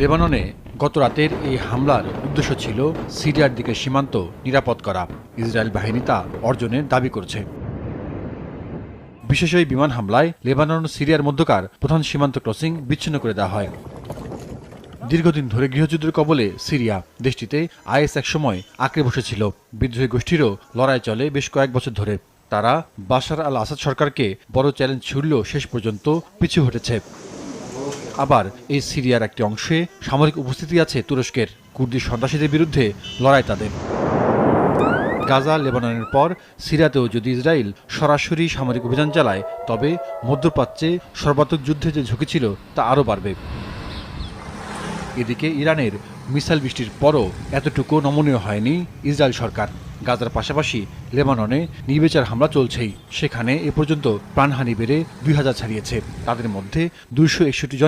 লেবাননে গত রাতের এই হামলার উদ্দেশ্য ছিল সিরিয়ার দিকে সীমান্ত নিরাপদ করা। ইসরায়েল বাহিনী তা অর্জনের দাবি করছে। বিশেষ এই বিমান হামলায় লেবানন, সিরিয়ার মধ্যকার প্রধান সীমান্ত ক্রসিং বিচ্ছিন্ন করে দেওয়া হয়। দীর্ঘদিন ধরে গৃহযুদ্ধের কবলে সিরিয়া দেশটিতে আইএস একসময় আঁকড়ে বসেছিল। বিদ্রোহী গোষ্ঠীরও লড়াই চলে বেশ কয়েক বছর ধরে। তারা বাশার আল আসাদ সরকারকে বড় চ্যালেঞ্জ ছুড়লেও শেষ পর্যন্ত পিছু হটেছে। আবার এই সিরিয়ার একটি অংশে সামরিক উপস্থিতি আছে তুরস্কের কুর্দি সন্ত্রাসীদের বিরুদ্ধে লড়াই তাদের। গাজা, লেবাননের পর সিরিয়াতেও যদি ইসরায়েল সরাসরি সামরিক অভিযান চালায়, তবে মধ্যপ্রাচ্যে সর্বাত্মক যুদ্ধে যে ঝুঁকি ছিল তা আরও বাড়বে। এদিকে ইরানের মিসাইল বৃষ্টির পরও এতটুকু নমনীয় হয়নি ইসরায়েল সরকার। গাজার পাশাপাশি লেবাননে নির্বিচার হামলা চলছেই। সেখানে এ পর্যন্ত প্রাণহানি বেড়ে দুই হাজার ছাড়িয়েছে। তাদের মধ্যে দুইশো একষট্টি জন